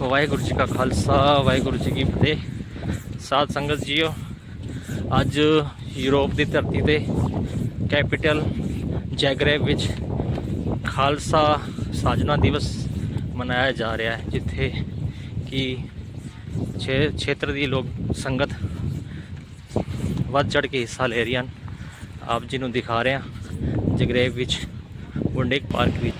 ਵਾਹਿਗੁਰੂ ਜੀ ਕਾ ਖਾਲਸਾ, ਵਾਹਿਗੁਰੂ ਜੀ ਕੀ ਫਤਿਹ। ਸਾਧ ਸੰਗਤ ਜੀਓ, ਅੱਜ ਯੂਰਪ ਦੀ ਧਰਤੀ ਤੇ ਕੈਪੀਟਲ ਜੈਗਰੇਬ ਵਿੱਚ ਖਾਲਸਾ ਸਾਜਨਾ ਦਿਵਸ ਮਨਾਇਆ ਜਾ ਰਿਹਾ ਹੈ, ਜਿੱਥੇ ਕਿ ਛੇ ਖੇਤਰ ਦੀ ਲੋਕ ਸੰਗਤ ਵੱਧ ਚੜ ਕੇ ਹਿੱਸਾ ਲੈ ਰਹੀਆਂ ਹਨ। ਆਪ ਜੀ ਨੂੰ ਦਿਖਾ ਰਹੇ ਹਾਂ ਜਗਰੇਬ ਵਿੱਚ ਵੰਡੇਕ ਪਾਰਕ ਵਿੱਚ।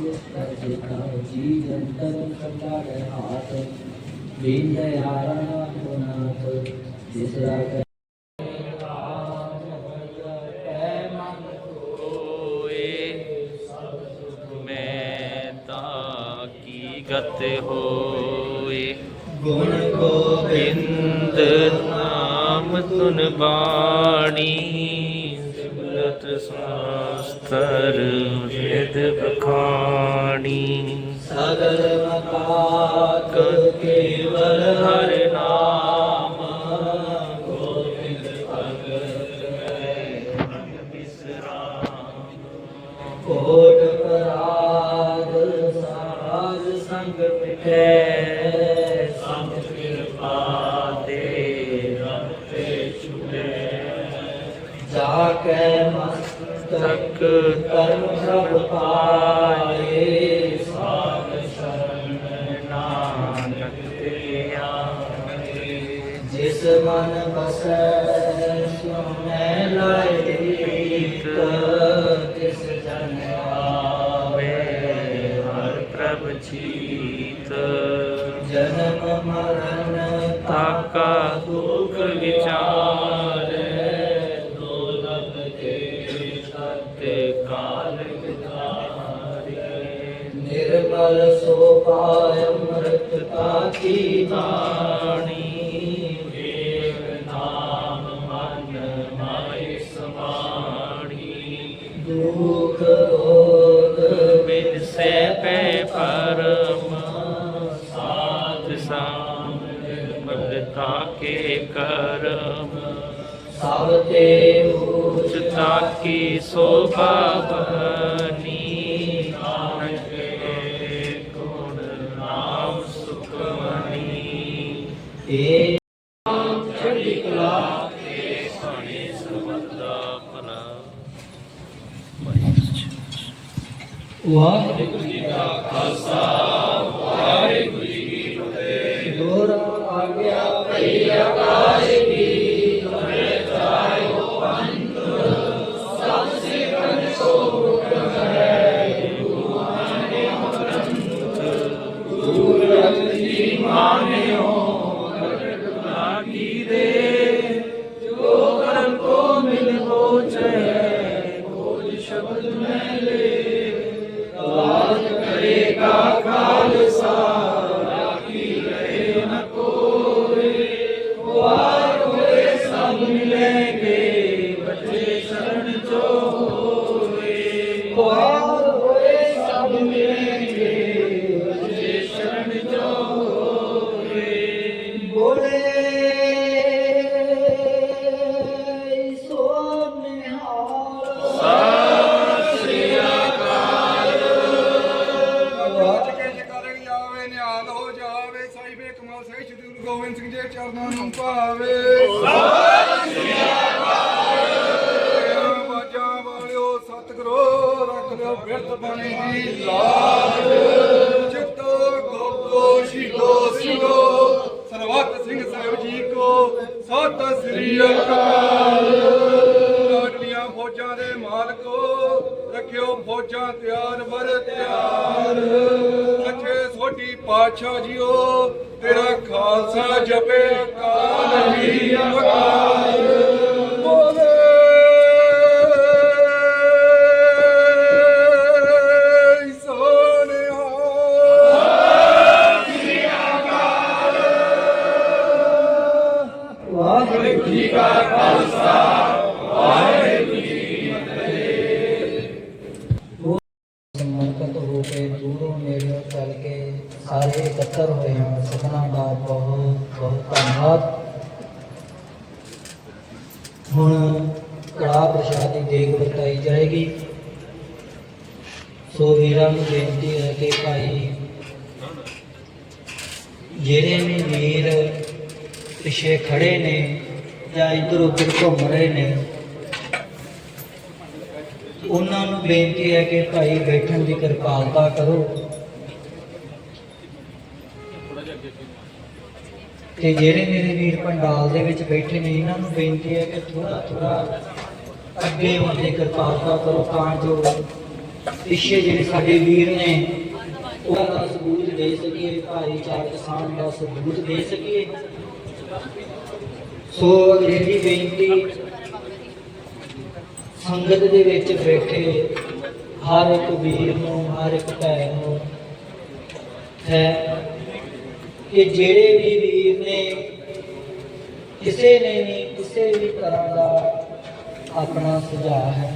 ਜੀ ਜੰਤਰ ਸਦਾ ਗਏ ਹਾਥ ਦੀਨ ਦਇਆਰਾ ਨਾਥ ਜਿਸ ਰਾਗ ਕੀ ਗਤ ਹੋਏ ਗੁਣ ਗੋਬਿੰਦ ਨਾਮ ਤੁਨ ਬਾਣੀ ਸਿਮਰਤ ਸਾਸਤਰ ਵੇਦ ਬਖਾਣੀ ਸਗਲ ਮਕਾਤ ਕੇਵਲ ਹਰਿ ਨਾਮ। ਗੋਬਿੰਦ ਭਗਤ ਕੋਟ ਪਰਾਗ ਸਾਜ ਸੰਗ ਮਿਟੇ ਸੰਤ ਕਿਰਪਾ ਤੇ ਰਤੇ ਜਾ ਕੇ ਮਸਤਕ ਕਰਮ ਪ੍ਰਭ ਪਾਏ ਸਾਧ ਸ਼ਰਨ ਨਾਨਕ ਤੇ ਆਏ ਜਿਸ ਮਨ ਬਸੈ ਸੁਨੇ ਲਾਇ ਪ੍ਰੀਤ ਤਿਸ ਜਨ ਆਵੇ ਹਰ ਪ੍ਰਭ ਜੀ। ਸੋਪਾਇ ਅੰਮ੍ਰਿਤ ਬਾਣੀ ਏਕ ਨਾਮ ਮਨ ਮਾਇ ਸਮਾਣੀ ਦੁਖ ਰੋਗ ਬਿਨ ਸੇ ਪੈ ਪਰਮ ਸਾਧ ਸੰਗ ਨਿਰਮਲਤਾ ਕੇ ਕਰਮ ਸਭ ਤੇ ਉਚ ਉਚਤਾ ਕੀ ਸੋਭਾ ਵਾਹਿਗੁਰੂ ਜੀ ਕਾ ਖਾਲਸਾ ਵਾਹਿਗੁਰੂ ਜੀ ਕੀ ਫਤਿਹ। ਦੋਰਾ ਆਗਿਆ ਭਈ ਆਕਾਸ਼ ਵਾਰ ਹੋਏ ਇਕੱਤਰ ਹੋਏ ਹਨ। ਸਭਨਾਂ ਦਾ ਬਹੁਤ ਬਹੁਤ ਧੰਨਵਾਦ। ਹੁਣ ਕੜਾ ਪ੍ਰਸ਼ਾਦ ਦੀ ਦੇਗ ਵਰਤਾਈ ਜਾਏਗੀ। ਸੋ ਵੀਰਾਂ ਨੂੰ ਬੇਨਤੀ ਹੈ ਕਿ ਭਾਈ ਜਿਹੜੇ ਵੀ ਵੀਰ ਪਿੱਛੇ ਖੜੇ ਨੇ ਜਾਂ ਇੱਧਰ ਉੱਧਰ ਘੁੰਮ ਰਹੇ ਨੇ, ਉਹਨਾਂ ਨੂੰ ਬੇਨਤੀ ਹੈ ਕਿ ਭਾਈ ਬੈਠਣ ਦੀ ਕਿਰਪਾਲਤਾ ਕਰੋ। ਤੇ ਜਿਹੜੇ ਮੇਰੇ ਵੀਰ ਪੰਡਾਲ ਦੇ ਵਿੱਚ ਬੈਠੇ ਨੇ, ਇਹਨਾਂ ਨੂੰ ਬੇਨਤੀ ਹੈ ਕਿ ਥੋੜਾ ਥੋੜਾ ਅੱਗੇ ਵਧੇ ਦੀ ਕਿਰਪਾਲਤਾ ਕਰੋ, ਤਾਂ ਜੋ ਪਿੱਛੇ ਜਿਹੜੇ ਸਾਡੇ ਵੀਰ ਨੇ, ਉਹਨਾਂ ਦਾ ਸਬੂਤ ਦੇ ਸਕੀਏ, ਭਾਈਚਾਰਕ ਸਾਂਝ ਦਾ ਸਬੂਤ ਦੇ ਸਕੀਏ। ਸੋ ਅਗਲੀ ਬੇਨਤੀ, ਸੰਗਤ ਦੇ ਵਿੱਚ ਬੈਠੇ ਹਰ ਇੱਕ ਵੀਰ ਨੂੰ, ਹਰ ਇੱਕ ਭੈਣ ਨੂੰ ਹੈ। ਕਿ ਜਿਹੜੇ ਵੀ ਵੀਰ ਨੇ, ਕਿਸੇ ਨੇ ਵੀ ਕਿਸੇ ਵੀ ਤਰ੍ਹਾਂ ਦਾ ਆਪਣਾ ਸੁਝਾਅ ਹੈ,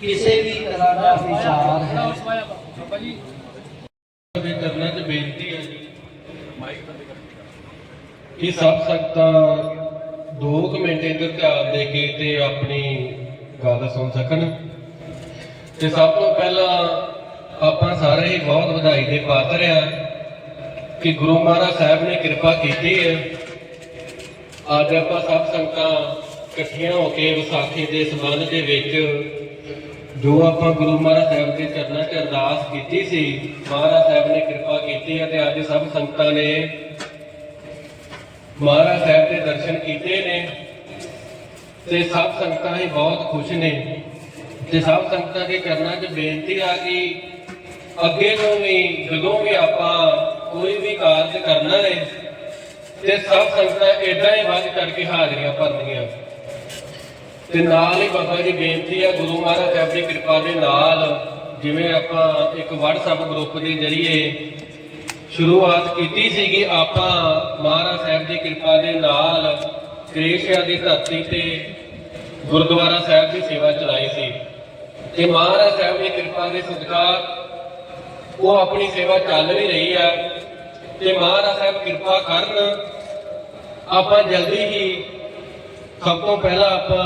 ਕਿਸੇ ਵੀ ਤਰ੍ਹਾਂ ਦਾ ਵਿਚਾਰ ਹੈ। ਦੇ ਚਰਨਾਂ 'ਚ ਬੇਨਤੀ ਹੈ ਜੀ। ਕਿ ਸਭ ਸੰਗਤਾਂ 2 ਮਿੰਟ ਇੰਦਰ ਧਿਆਨ ਦੇ ਕੇ ਤੇ ਆਪਣੀ ਗੱਲ ਸੁਣ ਸਕਣ। ਤੇ ਸਭ ਤੋਂ ਪਹਿਲਾਂ ਆਪਾਂ ਸਾਰੇ ਹੀ ਬਹੁਤ ਵਧਾਈ ਦੇ ਪਾਤਰ ਆ ਕਿ ਗੁਰੂ ਮਹਾਰਾਜ ਸਾਹਿਬ ਨੇ ਕਿਰਪਾ ਕੀਤੀ ਹੈ। ਅੱਜ ਆਪਾਂ ਸਭ ਸੰਗਤਾਂ ਇਕੱਠੀਆਂ ਹੋ ਕੇ ਵਿਸਾਖੀ ਦੇ ਸੰਬੰਧ ਦੇ ਵਿੱਚ ਜੋ ਆਪਾਂ ਗੁਰੂ ਮਹਾਰਾਜ ਸਾਹਿਬ ਦੇ ਚਰਨਾਂ 'ਚ ਅਰਦਾਸ ਕੀਤੀ ਸੀ, ਮਹਾਰਾਜ ਸਾਹਿਬ ਨੇ ਕਿਰਪਾ ਕੀਤੀ ਹੈ ਤੇ ਅੱਜ ਸਭ ਸੰਗਤਾਂ ਨੇ ਮਹਾਰਾਜ ਸਾਹਿਬ ਦੇ ਦਰਸ਼ਨ ਕੀਤੇ ਨੇ ਤੇ ਸਭ ਸੰਗਤਾਂ ਹੀ ਬਹੁਤ ਖੁਸ਼ ਨੇ ਤੇ ਸਭ ਸੰਗਤਾਂ ਦੇ ਚਰਨਾਂ 'ਚ ਬੇਨਤੀ ਆ ਕਿ ਅੱਗੇ ਤੋਂ ਵੀ ਜਦੋਂ ਵੀ ਆਪਾਂ ਕੋਈ ਵੀ ਕਾਰਜ ਕਰਨਾ ਹੈ ਤੇ ਸਭ ਸੰਗਤਾਂ ਏਦਾਂ ਹੀ ਵੱਧ ਕਰਕੇ ਹਾਜ਼ਰੀਆਂ ਭਰਨੀਆਂ ਤੇ ਨਾਲ ਹੀ ਬਾਬਾ ਜੀ ਬੇਨਤੀ ਹੈ ਗੁਰੂ ਮਹਾਰਾਜ ਸਾਹਿਬ ਦੀ ਕਿਰਪਾ ਦੇ ਨਾਲ ਜਿਵੇਂ ਆਪਾਂ ਇੱਕ WhatsApp ਗਰੁੱਪ ਦੇ ਜ਼ਰੀਏ ਸ਼ੁਰੂਆਤ ਕੀਤੀ ਸੀਗੀ, ਆਪਾਂ ਮਹਾਰਾਜ ਸਾਹਿਬ ਦੀ ਕਿਰਪਾ ਦੇ ਨਾਲ ਕ੍ਰੇਸ਼ੀਆ ਦੀ ਧਰਤੀ ਤੇ ਗੁਰਦੁਆਰਾ ਸਾਹਿਬ ਦੀ ਸੇਵਾ ਚਲਾਈ ਸੀ। ਤੇ ਮਹਾਰਾਜ ਸਾਹਿਬ ਦੀ ਕਿਰਪਾ ਦੇ ਸਦਕਾ ਉਹ ਆਪਣੀ ਸੇਵਾ ਚੱਲ ਵੀ ਰਹੀ ਆ। ਤੇ ਮਹਾਰਾਜ ਸਾਹਿਬ ਕਿਰਪਾ ਕਰਨ, ਆਪਾਂ ਜਲਦੀ ਹੀ ਸਭ ਤੋਂ ਪਹਿਲਾਂ ਆਪਾਂ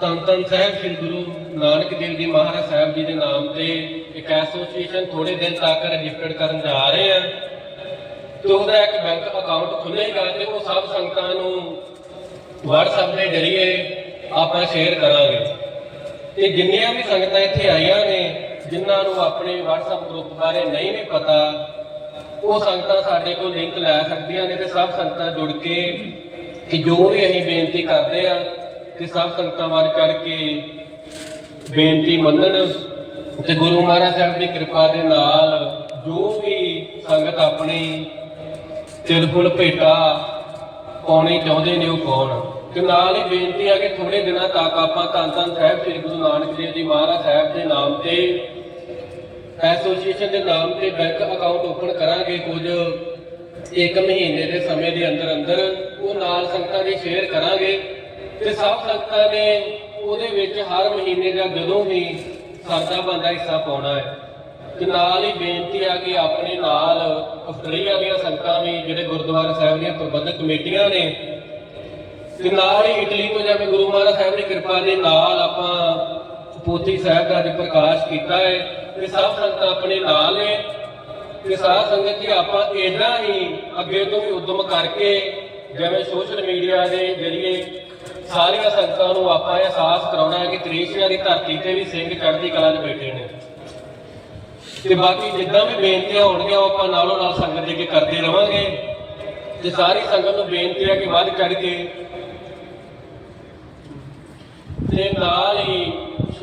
ਧੰਨ ਧੰਨ ਸਾਹਿਬ ਸ੍ਰੀ ਗੁਰੂ ਨਾਨਕ ਦੇਵ ਜੀ ਮਹਾਰਾਜ ਸਾਹਿਬ ਜੀ ਦੇ ਨਾਮ ਤੇ ਇੱਕ ਐਸੋਸੀਏਸ਼ਨ ਥੋੜੇ ਦਿਨ ਤੱਕ ਰਜਿਸਟਰਡ ਕਰਨ ਜਾ ਰਹੇ ਆ। ਤੇ ਉਹਦਾ ਇੱਕ ਬੈਂਕ ਅਕਾਊਂਟ ਖੁੱਲੇਗਾ ਤੇ ਉਹ ਸਭ ਸੰਗਤਾਂ ਨੂੰ WhatsApp ਦੇ ਜ਼ਰੀਏ ਆਪਾਂ ਸ਼ੇਅਰ ਕਰਾਂਗੇ। ਤੇ ਜਿੰਨੀਆਂ ਵੀ ਸੰਗਤਾਂ ਇੱਥੇ ਆਈਆਂ ਨੇ ਜਿਨ੍ਹਾਂ ਨੂੰ ਆਪਣੇ WhatsApp ਗਰੁੱਪ ਬਾਰੇ ਨਹੀਂ ਵੀ ਪਤਾ, ਉਹ ਸੰਗਤਾਂ ਸਾਡੇ ਕੋਲ ਲਿੰਕ ਲੈ ਸਕਦੀਆਂ ਨੇ ਤੇ ਸਭ ਸੰਗਤਾਂ ਜੁੜ ਕੇ ਕਿ ਜੋ ਵੀ ਅਸੀਂ ਬੇਨਤੀ ਕਰਦੇ ਆ ਕਿ ਸਭ ਸੰਗਤਾਂ ਵੱਲ ਕਰਕੇ ਬੇਨਤੀ ਮੰਨਣ ਤੇ ਗੁਰੂ ਮਹਾਰਾਜ ਸਾਹਿਬ ਦੀ ਕਿਰਪਾ ਦੇ ਨਾਲ ਜੋ ਵੀ ਸੰਗਤ ਆਪਣੀ ਤਿਲ ਭੇਟਾ ਪਾਉਣੀ ਚਾਹੁੰਦੇ ਨੇ ਉਹ ਪਾਉਣ। ਤੇ ਨਾਲ ਹੀ ਬੇਨਤੀ ਆ ਕਿ ਥੋੜੇ ਦਿਨਾਂ ਤੱਕ ਆਪਾਂ ਧੰਨ ਧੰਨ ਸਾਹਿਬ ਸ੍ਰੀ ਗੁਰੂ ਨਾਨਕ ਦੇਵ ਜੀ ਮਹਾਰਾਜ ਸਾਹਿਬ ਦੇ ਨਾਮ ਤੇ ਐਸੋਸੀਏਸ਼ਨ ਦੇ ਨਾਮ ਤੇ ਬੈਂਕ ਅਕਾਊਂਟ ਓਪਨ ਕਰਾਂਗੇ ਕੁਝ ਇੱਕ ਮਹੀਨੇ ਦੇ ਸਮੇਂ ਦੇ ਅੰਦਰ ਅੰਦਰ। ਉਹ ਨਾਲ ਸੰਗਤਾਂ ਦੇ ਸ਼ੇਅਰ ਕਰਾਂਗੇ ਤੇ ਸਭ ਸੰਗਤਾਂ ਨੇ ਉਹਦੇ ਵਿੱਚ ਹਰ ਮਹੀਨੇ ਦਾ ਜਦੋਂ ਵੀ ਸਰਦਾ ਬੰਦਾ ਹਿੱਸਾ ਪਾਉਣਾ ਹੈ। ਤੇ ਨਾਲ ਹੀ ਬੇਨਤੀ ਆ ਕਿ ਆਪਣੇ ਨਾਲ ਆਸਟ੍ਰੇਲੀਆ ਦੀਆਂ ਸੰਗਤਾਂ ਵੀ ਜਿਹੜੇ ਗੁਰਦੁਆਰਾ ਸਾਹਿਬ ਦੀਆਂ ਪ੍ਰਬੰਧਕ ਕਮੇਟੀਆਂ ਨੇ, ਤੇ ਨਾਲ ਹੀ ਇਟਲੀ ਤੋਂ ਜਾ ਕੇ ਗੁਰੂ ਮਹਾਰਾਜ ਸਾਹਿਬ ਦੀ ਕਿਰਪਾ ਦੇ ਨਾਲ ਆਪਾਂ ਪੋਥੀ ਸਾਹਿਬ ਦਾ ਅੱਜ ਪ੍ਰਕਾਸ਼ ਕੀਤਾ ਹੈ ਤੇ ਸਭ ਸੰਗਤ ਆਪਣੇ ਨਾਲ ਨੇ ਤੇ ਸਾਧ ਸੰਗਤ ਜੀ, ਆਪਾਂ ਇਦਾਂ ਹੀ ਅੱਗੇ ਤੋਂ ਵੀ ਉਦਮ ਕਰਕੇ ਜਿਵੇਂ ਸੋਸ਼ਲ ਮੀਡੀਆ ਦੇ ਜ਼ਰੀਏ ਸਾਰੀਆਂ ਸੰਗਤਾਂ ਨੂੰ ਆਪਾਂ ਇਹ ਅਹਿਸਾਸ ਕਰਾਉਣਾ ਹੈ ਕਿ ਕ੍ਰਿਸ਼ਨਾ ਦੀ ਧਰਤੀ ਤੇ ਵੀ ਸਿੰਘ ਚੜ੍ਹਦੀ ਕਲਾ 'ਚ ਬੈਠੇ ਨੇ। ਤੇ ਬਾਕੀ ਜਿੱਦਾਂ ਵੀ ਬੇਨਤੀਆਂ ਹੋਣਗੀਆਂ, ਉਹ ਆਪਾਂ ਨਾਲੋਂ ਨਾਲ ਸੰਗਤ ਦੇ ਕੇ ਕਰਦੇ ਰਵਾਂਗੇ। ਤੇ ਸਾਰੀ ਸੰਗਤ ਨੂੰ ਬੇਨਤੀ ਹੈ ਕਿ ਵੱਧ ਚੜ੍ਹ ਕੇ ਤੇ ਨਾਲ ਹੀ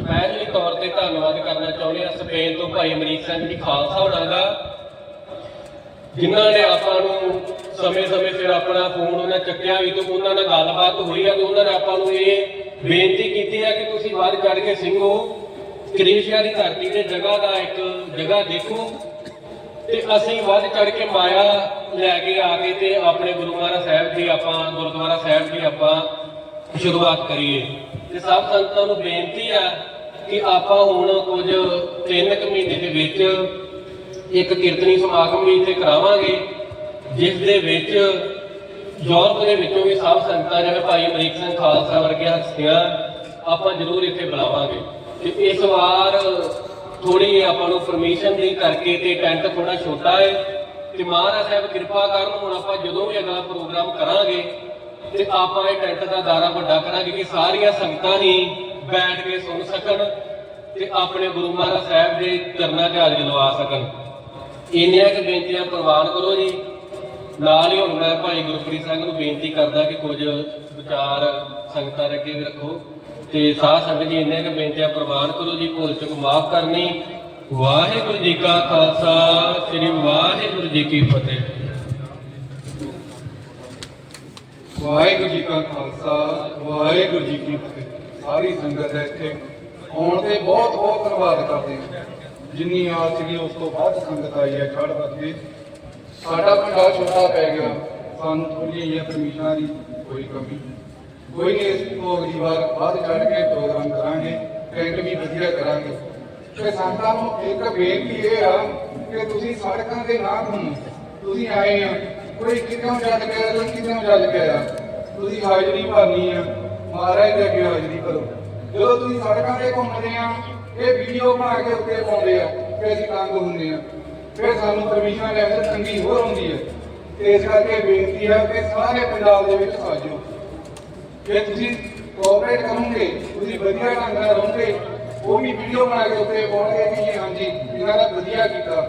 ਸਪੈਸ਼ਲੀ ਤੌਰ ਤੇ ਧੰਨਵਾਦ ਕਰਨਾ ਚਾਹੁੰਦੇ ਹਾਂ ਸਪੇਨ ਤੋਂ ਭਾਈ ਅਮਰੀਕ ਸਿੰਘ ਜੀ ਖਾਲਸਾ ਹੋਣਾ ਦਾ, ਜਿਨ੍ਹਾਂ ਨੇ ਆਪਾਂ ਨੂੰ ਸਮੇਂ-ਸਮੇਂ ਸਿਰ ਆਪਣਾ ਫੋਨ ਉਹਨਾਂ ਚੱਕਿਆ ਵੀ ਤੇ ਉਹਨਾਂ ਨਾਲ ਗੱਲਬਾਤ ਹੋਈ ਆ ਤੇ ਉਹਨਾਂ ਨੇ ਆਪਾਂ ਨੂੰ ਇਹ ਬੇਨਤੀ ਕੀਤੀ ਹੈ ਕਿ ਤੁਸੀਂ ਵੱਧ ਚੜ੍ਹ ਕੇ ਸਿੰਘੋ। ਕ੍ਰੇਸ਼ੀਆ ਦੀ ਧਰਤੀ ਤੇ ਜਗ੍ਹਾ ਦਾ ਇੱਕ ਜਗ੍ਹਾ ਦੇਖੋ ਤੇ ਅਸੀਂ ਵੱਧ ਚੜ ਕੇ ਮਾਇਆ ਲੈ ਕੇ ਆ ਕੇ ਤੇ ਆਪਣੇ ਗੁਰੂ ਮਹਾਰਾਜ ਸਾਹਿਬ ਦੀ ਆਪਾਂ, ਗੁਰਦੁਆਰਾ ਸਾਹਿਬ ਦੀ ਆਪਾਂ ਸ਼ੁਰੂਆਤ ਕਰੀਏ। ਤੇ ਸਭ ਸੰਗਤਾਂ ਨੂੰ ਬੇਨਤੀ ਆ ਕਿ ਆਪਾਂ ਹੁਣ ਕੁਝ ਤਿੰਨ ਕੁ ਮਹੀਨੇ ਦੇ ਵਿੱਚ ਇੱਕ ਕੀਰਤਨੀ ਸਮਾਗਮ ਵੀ ਇੱਥੇ ਕਰਾਵਾਂਗੇ, ਜਿਸ ਦੇ ਵਿੱਚ ਯੂਰਪ ਦੇ ਵਿੱਚੋਂ ਵੀ ਸਭ ਸੰਗਤਾਂ, ਜਿਵੇਂ ਭਾਈ ਅਮਰੀਕ ਸਿੰਘ ਖਾਲਸਾ ਵਰਗੀਆਂ ਹਸਤੀਆਂ, ਆਪਾਂ ਜ਼ਰੂਰ ਇੱਥੇ ਬੁਲਾਵਾਂਗੇ। ਤੇ ਇਸ ਵਾਰ ਥੋੜੀ ਆਪਾਂ ਨੂੰ ਪਰਮਿਸ਼ਨ ਦੀ ਕਰਕੇ ਤੇ ਟੈਂਟ ਥੋੜਾ ਛੋਟਾ ਹੈ। ਤੇ ਮਹਾਰਾਜ ਸਾਹਿਬ ਕਿਰਪਾ ਕਰਨ, ਹੁਣ ਆਪਾਂ ਜਦੋਂ ਵੀ ਅਗਲਾ ਪ੍ਰੋਗਰਾਮ ਕਰਾਂਗੇ, ਤੇ ਆਪਾਂ ਇਹ ਟੈਂਟ ਦਾ ਦਾਰਾ ਵੱਡਾ ਕਰਾਂਗੇ ਕਿ ਸਾਰੀਆਂ ਸੰਗਤਾਂ ਹੀ ਬੈਠ ਕੇ ਸੁਣ ਸਕਣ ਤੇ ਆਪਣੇ ਗੁਰੂ ਮਹਾਰਾਜ ਸਾਹਿਬ ਦੇ ਚਰਨਾਂ 'ਚ ਹਾਜ਼ਰੀ ਲਵਾ ਸਕਣ। ਇੰਨੀਆਂ ਕੁ ਬੇਨਤੀਆਂ ਪ੍ਰਵਾਨ ਕਰੋ ਜੀ। ਨਾਲ ਹੀ ਹੁਣ ਮੈਂ ਭਾਈ ਗੁਰਪ੍ਰੀਤ ਸਿੰਘ ਨੂੰ ਬੇਨਤੀ ਕਰਦਾ ਕਿ ਕੁਝ ਵਿਚਾਰ ਸੰਗਤਾਂ ਦੇ ਅੱਗੇ ਵੀ ਰੱਖੋ। ਤੇ ਸਾਧ ਸੰਗਤ ਜੀ, ਇੰਨੀਆਂ ਕੁ ਬੇਨਤੀਆਂ ਪ੍ਰਵਾਨ ਕਰੋ ਜੀ। ਭੁੱਲ ਚੁੱਕ ਮਾਫ ਕਰਨੀ। ਵਾਹਿਗੁਰੂ ਜੀ ਕਾ ਖਾਲਸਾ, ਸ੍ਰੀ ਵਾਹਿਗੁਰੂ ਜੀ ਕੀ ਫਤਿਹ। ਵਾਹਿਗੁਰੂ ਜੀ ਕਾ ਖਾਲਸਾ, ਵਾਹਿਗੁਰੂ ਜੀ ਕੀ ਫਤਿਹ। ਸਾਰੀ ਸੰਗਤ ਹੈ ਇੱਥੇ। ਆਉਣ ਤੇ ਬਹੁਤ ਬਹੁਤ ਧੰਨਵਾਦ ਕਰਦੇ ਹਾਂ। ਜਿੰਨੀ ਆਸ ਸੀਗੀ, ਉਸ ਤੋਂ ਵੱਧ ਸੰਗਤ ਆਈ ਹੈ ਖੜ ਕੇ। ਸਾਡਾ ਪਿੰਡਾ ਛੋਟਾ ਪੈ ਗਿਆ। ਸਾਨੂੰ ਥੋੜ੍ਹੀਆਂ ਜਿਹੀਆਂ ਪਰਮਿਸ਼ਨਾਂ ਦੀ ਕੋਈ ਕਮੀ ਕੋਈ ਨਹੀਂ, ਇਸ ਤੋਂ ਅਗਲੀ ਵਾਰ ਵੱਧ ਚੜ ਕੇ ਪ੍ਰੋਗਰਾਮ ਕਰਾਂਗੇ। ਟੈਂਟ ਵੀ ਵਧੀਆ ਕਰਾਂਗੇ। ਤੇ ਸੰਗਤਾਂ ਨੂੰ ਇੱਕ ਬੇਨਤੀ ਇਹ ਆ ਕਿ ਤੁਸੀਂ ਸੜਕਾਂ ਦੇ ਨਾ ਘੁੰਮੋ ਤੁਸੀਂ ਆਏ ਆ। ਕੋਈ ਕਿੱਥੋਂ ਚੱਲ ਕੇ ਆਇਆ ਕੋਈ ਕਿੱਥੋਂ ਚੱਲ ਕੇ ਤੁਸੀਂ ਹਾਜ਼ਰੀ ਭਰਨੀ ਆ। ਮਹਾਰਾਜ ਦੇ ਅੱਗੇ ਹਾਜ਼ਰੀ ਭਰੋ ਜਦੋਂ ਤੁਸੀਂ ਸੜਕਾਂ ਤੇ ਘੁੰਮਦੇ ਆ, ਇਹ ਵੀਡੀਓ ਬਣਾ ਕੇ ਉੱਤੇ ਪਾਉਂਦੇ ਆ ਕਿ ਅਸੀਂ ਤੰਗ ਹੁੰਦੇ ਆ। ਫਿਰ ਸਾਨੂੰ ਪਰਮਿਸ਼ਨ ਲੈਣ ਦੀ ਤੰਗੀ ਹੋਰ ਹੁੰਦੀ ਹੈ ਤੇ ਇਸ ਕਰਕੇ ਬੇਨਤੀ ਹੈ ਕਿ ਸਾਰੇ ਪੰਜਾਬ ਦੇ ਵਿੱਚ ਸਾਜੋ। ਜੇ ਤੁਸੀਂ ਕੋਆਪਰੇਟ ਕਰੋਗੇ, ਤੁਸੀਂ ਵਧੀਆ ਢੰਗ ਨਾਲ ਰਹੋਗੇ, ਉਹ ਵੀ ਵੀਡੀਓ ਬਣਾ ਕੇ ਉੱਤੇ ਪਾਉਣਗੇ ਕਿ ਹਾਂਜੀ, ਇਹਨਾਂ ਦਾ ਵਧੀਆ ਕੀਤਾ।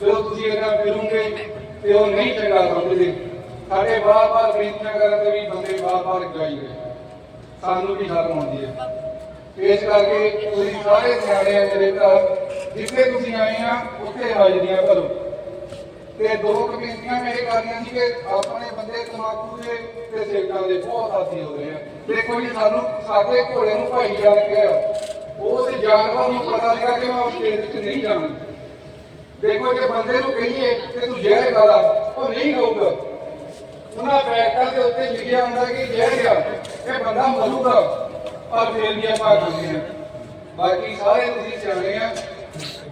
ਜਦੋਂ ਤੁਸੀਂ ਇਹਨਾਂ ਫਿਰੋਗੇ ਤੇ ਉਹ ਨਹੀਂ ਚੰਗਾ ਸਮਝਦੇ। ਸਾਡੇ ਬਾਰ-ਬਾਰ ਬੇਨਤੀਆਂ ਕਰਨ ਤੇ ਵੀ ਬੰਦੇ ਬਾਰ-ਬਾਰ ਗਾਈ ਗਏ ਸਾਨੂੰ ਵੀ ਸ਼ਰਮ ਆਉਂਦੀ ਹੈ। ਇਸ ਕਰਕੇ ਤੁਸੀਂ ਸਾਰੇ ਸਿਆਣੇ ਆ ਮੇਰੇ ਘਰ ਜਿੱਥੇ ਤੁਸੀਂ ਆਏ ਆ, ਉੱਥੇ ਹਾਜ਼ਰੀਆਂ ਭਰੋ। ਤੇ ਦੋ ਕਮੇਟੀਆਂ ਮੇਰੇ ਕਰਨੀਆਂ ਸੀ ਕਿ ਆਪਣੇ ਬੰਦੇ ਤਮਾਕੂ ਦੇ ਤੇ ਸਿਗਰਟਾਂ ਦੇ ਬਹੁਤ ਆਦੀ ਹੋ ਰਹੇ ਆ। ਦੇਖੋ ਜੀ, ਸਾਨੂੰ ਸਾਡੇ ਘੋੜੇ ਨੂੰ ਭਾਈ ਜਾਣ ਕੇ ਉਸ ਜਾਨਵਰ ਨੂੰ ਪਤਾ ਲੱਗਾ ਕਿ ਮੈਂ ਉਸ ਖੇਤ ਵਿੱਚ ਨਹੀਂ ਜਾਣਾ। ਦੇਖੋ, ਜੇ ਬੰਦੇ ਨੂੰ ਕਹੀਏ ਕਿ ਤੂੰ ਜ਼ਹਿਰ ਖਾ ਉਹ ਨਹੀਂ ਖਾਊਗਾ। ਉਹਨਾਂ ਪੈਕਾਂ ਦੇ ਉੱਤੇ ਲਿਖਿਆ ਹੁੰਦਾ ਕਿ ਜ਼ਹਿਰ ਆ ਇਹ ਬੰਦਾ ਮਰੂਗਾ ਪਰ ਫੇਰ ਵੀ ਆਪਾਂ ਖਾਂਦੇ ਆ ਬਾਕੀ ਸਾਰੇ ਤੁਸੀਂ ਸਿਆਣੇ ਆ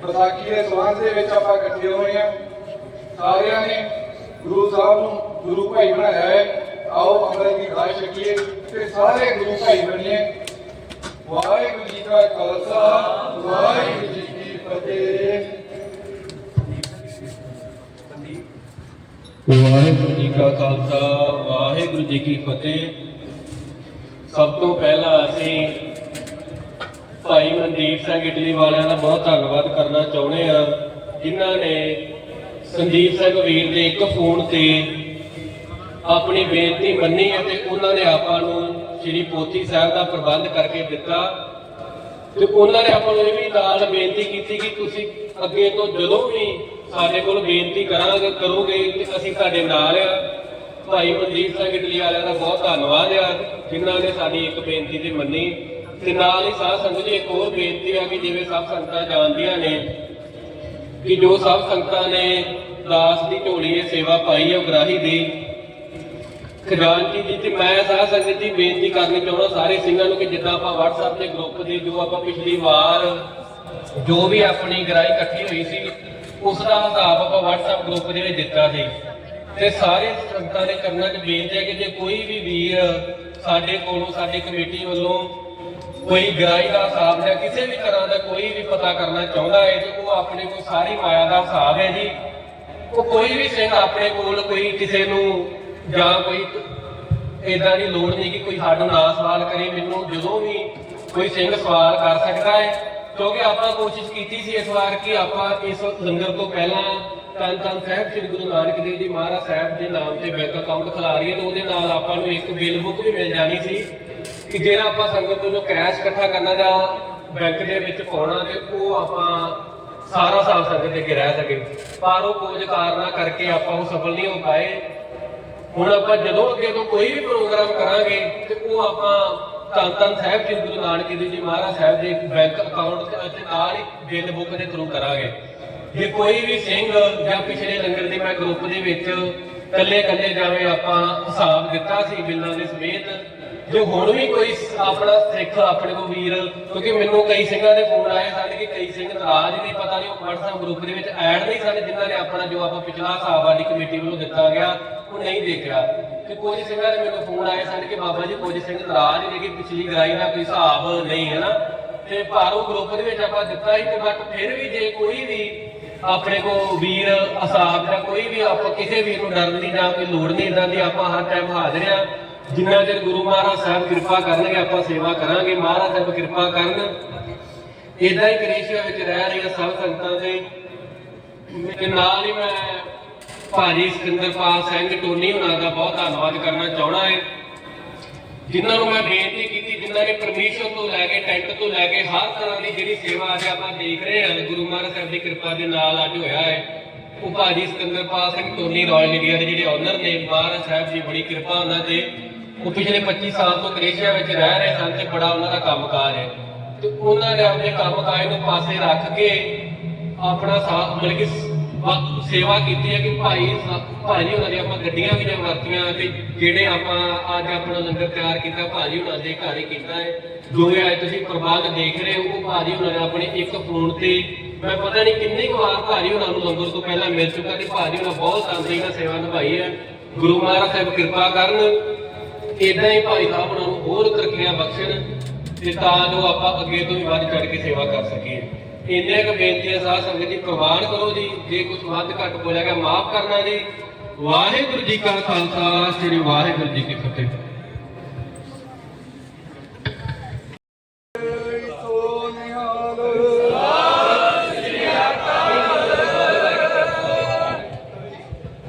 ਵਿਸਾਖੀ ਦੇ ਸਬੰਧ ਦੇ ਵਿੱਚ ਆਪਾਂ ਇਕੱਠੇ ਹੋਏ ਆ ਸਾਰਿਆਂ ਨੇ ਗੁਰੂ ਸਾਹਿਬ ਨੂੰ ਗੁਰੂ ਭਾਈ ਬਣਾਇਆ ਹੈ ਆਓ ਅੰਮ੍ਰਿਤ ਦੀ ਖਾਇ ਛਕੀਏ ਤੇ ਸਾਰੇ ਗੁਰੂ ਭਾਈ ਬਣੀਏ ਵਾਹਿਗੁਰੂ ਜੀ ਕਾ ਖਾਲਸਾ ਵਾਹਿਗੁਰੂ ਜੀ ਕੀ ਫਤਿਹ ਵਾਹਿਗੁਰੂ ਜੀ ਕਾ ਖਾਲਸਾ ਵਾਹਿਗੁਰੂ ਜੀ ਕੀ ਫਤਿਹ ਸਭ ਤੋਂ ਪਹਿਲਾਂ ਅਸੀਂ ਭਾਈ ਮਨਦੀਪ ਸਿੰਘ ਇਟਲੀ ਵਾਲਿਆਂ ਦਾ ਬਹੁਤ ਧੰਨਵਾਦ ਕਰਨਾ ਚਾਹੁੰਦੇ ਆ ਜਿਨ੍ਹਾਂ ਨੇ ਸੰਦੀਪ ਸਿੰਘ ਵੀਰ ਦੇ ਇੱਕ ਫੋਨ ਤੇ ਆਪਣੀ ਬੇਨਤੀ ਮੰਨੀ ਅਤੇ ਉਹਨਾਂ ਨੇ ਆਪਾਂ ਨੂੰ ਸ੍ਰੀ ਪੋਥੀ ਸਾਹਿਬ ਦਾ ਪ੍ਰਬੰਧ ਕਰਕੇ ਦਿੱਤਾ। ਤੇ ਉਹਨਾਂ ਨੇ ਆਪਾਂ ਨੂੰ ਇਹ ਵੀ ਨਾਲ ਬੇਨਤੀ ਕੀਤੀ ਕਿ ਤੁਸੀਂ ਅੱਗੇ ਤੋਂ ਜਦੋਂ ਵੀ ਸਾਡੇ ਕੋਲ ਬੇਨਤੀ ਕਰਾਂਗੇ ਕਰੋਗੇ ਤੇ ਅਸੀਂ ਤੁਹਾਡੇ ਨਾਲ ਆ ਭਾਈ ਮਨਦੀਪ ਸਿੰਘ ਇਟਲੀ ਵਾਲਿਆਂ ਦਾ ਬਹੁਤ ਧੰਨਵਾਦ ਆ, ਜਿਨ੍ਹਾਂ ਨੇ ਸਾਡੀ ਇੱਕ ਬੇਨਤੀ ਤੇ ਮੰਨੀ। ਤੇ ਨਾਲ ਹੀ ਸਾਧ ਸੰਗਤ ਜੀ ਇੱਕ ਹੋਰ ਬੇਨਤੀ ਆ ਕਿ ਜਿਵੇਂ ਸਭ ਸੰਗਤਾਂ ਜਾਣਦੀਆਂ ਨੇ ਕਿ ਜੋ ਸਭ ਸੰਗਤਾਂ ਨੇ ਦਾਸ ਦੀ ਝੋਲੀ ਇਹ ਸੇਵਾ ਪਾਈ ਹੈ ਉਗਰਾਹੀ ਦੀ, ਖਜ਼ਾਨਚੀ ਜੀ ਤੇ ਮੈਂ ਸਾਧ ਸੰਗਤ ਜੀ ਬੇਨਤੀ ਕਰਨੀ ਚਾਹੁੰਦਾ ਸਾਰੇ ਸਿੰਘਾਂ ਨੂੰ ਕਿ ਜਿੱਦਾਂ ਆਪਾਂ WhatsApp ਦੇ ਗਰੁੱਪ ਦੇ ਜੋ ਆਪਾਂ ਪਿਛਲੀ ਵਾਰ ਜੋ ਵੀ ਆਪਣੀ ਗਰਾਈ ਇਕੱਠੀ ਹੋਈ ਸੀ, ਉਸ ਦਾ ਹਿਸਾਬ ਆਪਾਂ WhatsApp ਗਰੁੱਪ ਦੇ ਵਿੱਚ ਦਿੱਤਾ ਸੀ। ਤੇ ਸਾਰੇ ਸੰਗਤਾਂ ਦੇ ਕਰਨਾ ਚ ਬੇਨਤੀ ਹੈ ਕਿ ਜੇ ਕੋਈ ਵੀ ਵੀਰ ਸਾਡੇ ਕੋਲੋਂ, ਸਾਡੀ ਕਮੇਟੀ ਵੱਲੋਂ ਕੋਈ ਗਰਾਈ ਦਾ ਹਿਸਾਬ ਜਾਂ ਕਿਸੇ ਵੀ ਤਰ੍ਹਾਂ ਦਾ ਕੋਈ ਵੀ ਪਤਾ ਕਰਨਾ ਚਾਹੁੰਦਾ ਹੈ, ਤੇ ਉਹ ਆਪਣੇ ਕੋਲ ਸਾਰੀ ਮਾਇਆ ਦਾ ਹਿਸਾਬ ਹੈ ਜੀ। ਉਹ ਕੋਈ ਵੀ ਸਿੰਘ ਆਪਣੇ ਕੋਲ ਕੋਈ ਕਿਸੇ ਨੂੰ ਜਾਂ ਕੋਈ ਇਦਾਂ ਦੀ ਲੋੜ ਨਹੀਂ ਕਿ ਕੋਈ ਸਾਨੂੰ ਨਾ ਸਵਾਲ ਕਰੇ, ਮੈਨੂੰ ਜਦੋਂ ਵੀ ਕੋਈ ਸਿੰਘ ਸਵਾਲ ਕਰ ਸਕਦਾ ਹੈ ਕਿਉਂਕਿ ਆਪਾਂ ਕੋਸ਼ਿਸ਼ ਕੀਤੀ ਸੀ ਇਸ ਵਾਰ ਕਿ ਆਪਾਂ ਇਸ ਲੰਗਰ ਤੋਂ ਪਹਿਲਾਂ ਤਨ ਤਨ ਸਾਹਿਬ ਸ੍ਰੀ ਗੁਰੂ ਨਾਨਕ ਦੇਵ ਜੀ ਮਹਾਰਾਜ ਸਾਹਿਬ ਦੇ ਨਾਮ ਤੇ ਬੈਂਕ ਅਕਾਊਂਟ ਖੁਲਾ ਰਹੀ ਹੈ ਤੇ ਉਹਦੇ ਨਾਲ ਆਪਾਂ ਨੂੰ ਇੱਕ ਬਿੱਲ ਬੁੱਕ ਵੀ ਮਿਲ ਜਾਣੀ ਸੀ ਕਿ ਜਿਹੜਾ ਆਪਾਂ ਸੰਗਤ ਤੋਂ ਜੋ ਕੈਸ਼ ਇਕੱਠਾ ਕਰਨਾ ਜਾਂ ਬੈਂਕ ਦੇ ਵਿੱਚ ਪਾਉਣਾ ਤੇ ਉਹ ਆਪਾਂ ਸਾਰਾ ਸਾਲ ਸੰਗਤ ਦੇ ਅੱਗੇ ਰਹਿ ਸਕੇ। ਪਰ ਉਹ ਕੁਝ ਕਾਰਨਾਂ ਕਰਕੇ ਆਪਾਂ ਉਹ ਸਫਲ ਨਹੀਂ ਹੋ ਪਾਏ। ਹੁਣ ਆਪਾਂ ਜਦੋਂ ਅੱਗੇ ਤੋਂ ਕੋਈ ਵੀ ਪ੍ਰੋਗਰਾਮ ਕਰਾਂਗੇ ਤੇ ਉਹ ਆਪਾਂ ਧੰਨ ਧੰਨ ਸਾਹਿਬ ਜੀ, ਗੁਰੂ ਨਾਨਕ ਦੇਵ ਜੀ ਮਹਾਰਾਜ ਸਾਹਿਬ ਦੇ ਬੈਂਕ ਅਕਾਊਂਟ ਅਤੇ ਨਾਲ ਹੀ ਬਿੱਲ ਬੁੱਕ ਦੇ ਥਰੂ ਕਰਾਂਗੇ। ਜੇ ਕੋਈ ਵੀ ਸਿੰਘ ਜਾਂ ਪਿਛਲੇ ਲੰਗਰ ਦੇ ਮੈਂ ਗਰੁੱਪ ਦੇ ਵਿੱਚ ਕੱਲੇ ਕੱਲੇ ਜਾਵੇ ਆਪਾਂ ਹਿਸਾਬ ਦਿੱਤਾ ਸੀ ਬਿੱਲਾਂ ਦੇ ਸਮੇਤ ਜੋ ਹੁਣ ਵੀ ਕੋਈ ਆਪਣਾ ਸਿੱਖ, ਆਪਣੇ ਕੋ ਵੀਰ, ਕਿਉਂਕਿ ਮੈਨੂੰ ਕਈ ਸਿੰਘਾਂ ਦੇ ਫੋਨ ਆਏ ਸਨ ਕਿ ਕਈ ਸਿੰਘ ਨਾਰਾਜ਼ ਨੇ, ਪਤਾ ਨਹੀਂ ਉਹ WhatsApp ਗਰੁੱਪ ਦੇ ਵਿੱਚ ਐਡ ਨਹੀਂ ਸਨ, ਜਿਨ੍ਹਾਂ ਨੇ ਆਪਣਾ ਜੋ ਆਪਾਂ ਪਿਛਲਾ ਹਿਸਾਬ ਵਾਲੀ ਕਮੇਟੀ ਵੱਲੋਂ ਦਿੱਤਾ ਗਿਆ, ਉਹ ਨਹੀਂ ਦੇਖਿਆ। ਕਿ ਕੁਝ ਸਿੰਘਾਂ ਦੇ ਮੈਨੂੰ ਫੋਨ ਆਏ ਸਨ ਕਿ ਬਾਬਾ ਜੀ ਕੁਝ ਸਿੰਘ ਨਾਰਾਜ਼ ਨੇ ਕਿ ਪਿਛਲੀ ਗਰਾਈ ਦਾ ਕੋਈ ਹਿਸਾਬ ਨਹੀਂ ਹੈ ਨਾ ਤੇ ਭਾਰੋ ਗਰੁੱਪ ਦੇ ਵਿੱਚ ਆਪਾਂ ਦਿੱਤਾ ਹੀ ਤੇ ਬਟ ਫਿਰ ਵੀ ਜੇ ਕੋਈ ਵੀ ਆਪਣੇ ਕੋ ਵੀਰ ਅਸਾਬ ਜਾਂ ਕੋਈ ਵੀ ਆਪਾਂ ਕਿਸੇ ਵੀਰ ਨੂੰ ਡਰਨ ਦੀ ਜਾਂ ਕੋਈ ਲੋੜ ਨਹੀਂ ਇਦਾਂ ਦੀ ਆਪਾਂ ਹਰ ਟਾਈਮ ਹਾਜ਼ਰ ਆ ਜਿੰਨਾ ਚਿਰ ਗੁਰੂ ਮਹਾਰਾਜ ਸਾਹਿਬ ਕਿਰਪਾ ਕਰਨਗੇ, ਆਪਾਂ ਸੇਵਾ ਕਰਾਂਗੇ। ਮਹਾਰਾਜ ਸਾਹਿਬ ਕਿਰਪਾ ਕਰਨ। ਇਦਾਂ ਹੀ ਕ੍ਰਿਸ਼ਨਾ ਵਿੱਚ ਰਹਿ ਰਹੀਆਂ ਸਭ ਸੰਗਤਾਂ ਦੇ ਤੇ ਨਾਲ ਹੀ ਮੈਂ ਭਾਜੀ ਸਿਕੰਦਰਪਾਲ ਸਿੰਘ, ਟੋਨੀ ਉਹਨਾਂ ਦਾ ਬਹੁਤ ਧੰਨਵਾਦ ਕਰਨਾ ਚਾਹਣਾ ਹੈ। ਜਿਨ੍ਹਾਂ ਨੂੰ ਮੈਂ ਬੇਨਤੀ ਕੀਤੀ, ਜਿਨ੍ਹਾਂ ਨੇ ਪਰਮੇਸ਼ਰ ਤੋਂ ਲੈ ਕੇ, ਟੈਂਟ ਤੋਂ ਲੈ ਕੇ, ਹਰ ਤਰ੍ਹਾਂ ਦੀ ਜਿਹੜੀ ਸੇਵਾ ਅੱਜ ਆਪਾਂ ਦੇਖ ਰਹੇ ਹਾਂ, ਗੁਰੂ ਮਹਾਰਾਜ ਸਾਹਿਬ ਦੀ ਕਿਰਪਾ ਦੇ ਨਾਲ ਅੱਜ ਹੋਇਆ ਹੈ। ਉਹ ਭਾਜੀ Sikandarpal Singh, Tony Royal India ਦੇ ਜਿਹੜੇ ਓਨਰ ਨੇ, ਮਹਾਰਾਜ ਸਾਹਿਬ ਦੀ ਬੜੀ ਕਿਰਪਾ ਉਹਨਾਂ ਤੇ। ਉਹ ਪਿਛਲੇ 25 ਸਾਲ ਤੋਂ ਕ੍ਰੇਸ਼ੀਆ ਵਿੱਚ ਰਹਿ ਰਹੇ ਸਨ ਤੇ ਬੜਾ ਉਹਨਾਂ ਦਾ ਕੰਮਕਾਰ ਹੈ। ਤੇ ਉਹਨਾਂ ਨੇ ਆਪਣੇ ਕੰਮਕਾਜ ਨੂੰ ਪਾਸੇ ਰੱਖ ਕੇ ਆਪਣਾ ਸਾਥ ਮਿਲ ਕੇ ਸੇਵਾ ਕੀਤੀ ਹੈ ਕਿ ਭਾਈ ਭਾਜੀ ਉਹਨਾਂ ਦੀ ਆਪਾਂ ਗੱਡੀਆਂ ਵੀ ਜੇ ਵਰਤੀਆਂ ਤੇ ਜਿਹੜੇ ਆਪਾਂ ਅੱਜ ਆਪਣਾ ਲੰਗਰ ਤਿਆਰ ਕੀਤਾ, ਭਾਜੀ ਉਹਨਾਂ ਦੇ ਘਰ ਹੀ ਕੀਤਾ ਹੈ। ਜੋ ਅੱਜ ਤੁਸੀਂ ਪ੍ਰਬੰਧ ਦੇਖ ਰਹੇ ਹੋ, ਉਹ ਭਾਜੀ ਉਹਨਾਂ ਨੇ ਆਪਣੇ ਇੱਕ ਫੋਨ ਤੇ, ਮੈਂ ਪਤਾ ਨਹੀਂ ਕਿੰਨੀ ਕੁ ਵਾਰ ਭਾਜੀ ਉਹਨਾਂ ਨੂੰ ਲੰਗਰ ਤੋਂ ਪਹਿਲਾਂ ਮਿਲ ਚੁੱਕਾ ਤੇ ਭਾਜੀ ਉਹਨਾਂ ਬਹੁਤ ਤੰਦਰੀ ਨਾਲ ਸੇਵਾ ਨਿਭਾਈ ਹੈ। ਗੁਰੂ ਮਹਾਰਾਜ ਸਾਹਿਬ ਕਿਰਪਾ ਕਰਨ ਇਦਾਂ ਹੀ ਭਾਈ ਸਾਹਿਬ ਉਹਨਾਂ ਨੂੰ ਹੋਰ ਤਰੱਕੀਆਂ ਬਖਸ਼ਣ ਤੇ ਤਾਂ ਜੋ ਆਪਾਂ ਅੱਗੇ ਤੋਂ ਵੀ ਵੱਧ ਚੜ ਕੇ ਸੇਵਾ ਕਰ ਸਕੀਏ। ਇੰਨੇ ਕੁ ਬੇਨਤੀਆਂ ਸਾਧ ਸੰਗਤ ਜੀ ਪ੍ਰਵਾਨ ਕਰੋ ਜੀ, ਜੇ ਕੁਝ ਵੱਧ ਘੱਟ ਬੋਲਿਆ ਗਿਆ ਮਾਫ ਕਰਨਾ ਜੀ। ਵਾਹਿਗੁਰੂ ਜੀ ਕਾ ਖਾਲਸਾ, ਸ੍ਰੀ ਵਾਹਿਗੁਰੂ ਜੀ ਕੀ ਫਤਿਹ।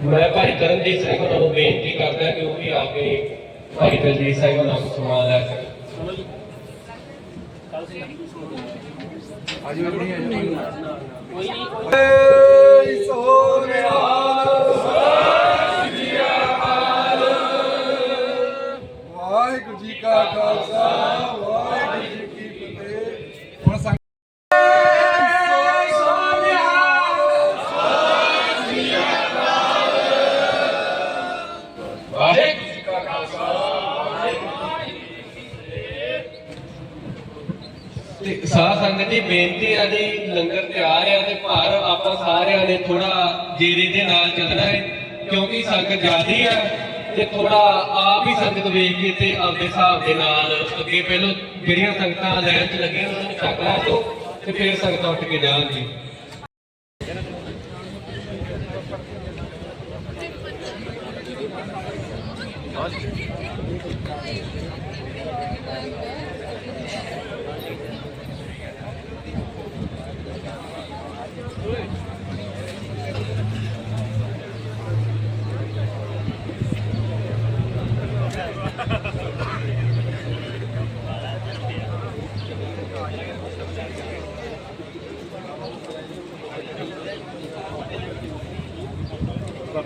ਮੈਂ ਭਾਈ ਕਰਨਜੀਤ ਸਿੰਘ ਨੂੰ ਬੇਨਤੀ ਕਰਦਾ ਕਿ ਉਹ ਵੀ ਆ ਕੇ ਭਾਈ ਦਲਜੀਤ ਸਿੰਘ ਉਹਨਾਂ ਨੂੰ ਸਮਾਨ ਲੈ ਸਕਣ ਏ ਸੋ ਹੈ ਆਪਾਂ ਸਾਰਿਆਂ ਨੇ ਥੋੜਾ ਜੀਰੇ ਦੇ ਨਾਲ ਚੱਲਣਾ ਹੈ, ਕਿਉਂਕਿ ਸੰਗਤ ਜ਼ਿਆਦੀ ਹੈ ਤੇ ਥੋੜਾ ਆਪ ਹੀ ਸੰਗਤ ਵੇਖ ਕੇ ਤੇ ਆਪਦੇ ਹਿਸਾਬ ਦੇ ਨਾਲ ਅੱਗੇ ਪਹਿਲੋਂ ਜਿਹੜੀਆਂ ਸੰਗਤਾਂ ਲਾਈਨ 'ਚ ਲੱਗੀਆਂ, ਉਹਨਾਂ ਨੂੰ ਛੱਡ ਲਾ ਤੇ ਫਿਰ ਸੰਗਤਾਂ ਉੱਠ ਕੇ ਜਾਣ ਜੀ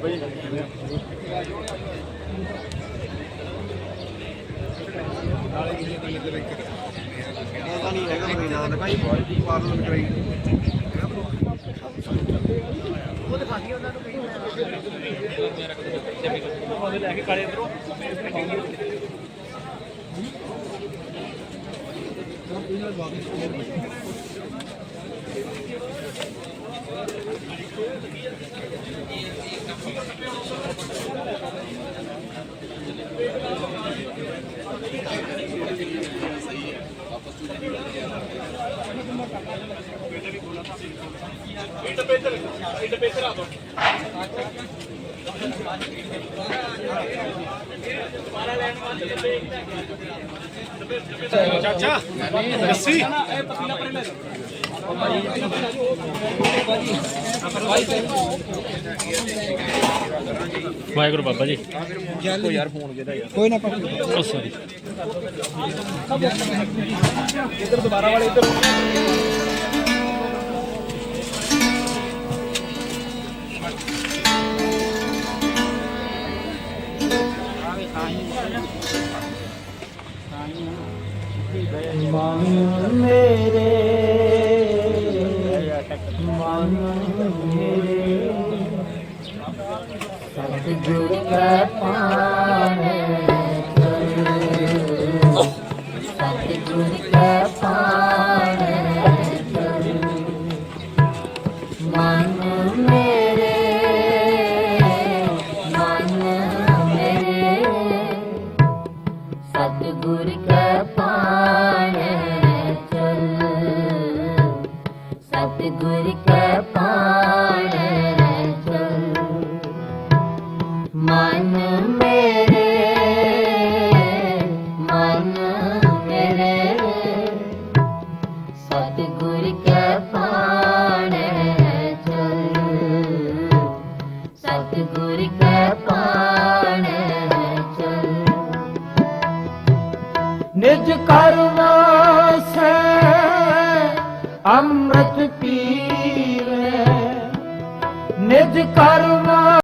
ਬਾਬਾ ਜੀ ਇਹਦਾ ਨਹੀਂ ਹੈਗਾ ਕੋਈ ਨਾ ਭਾਈ ਪਾਰਲਰ ਕਰਾਈ ਉਹ ਦਿਖਾਈ ਉਹਨਾਂ ਨੂੰ ਕਹੀ ਲੈ ਕੇ ਕਾਲੇ ਅੰਦਰੋਂ ਇਹਨਾਂ ਬਾਕੀ ਵਾਹਿਗੁਰੂ ਬਾਬਾ ਜੀ। ਕੋਈ ਯਾਰ ਫੋਨ ਜਿਹਦਾ ਯਾਰ? ਕੋਈ ਨਾ ਉਹ ਸੌਰੀ ਮਨ ਮੇਰੇ ਮਨ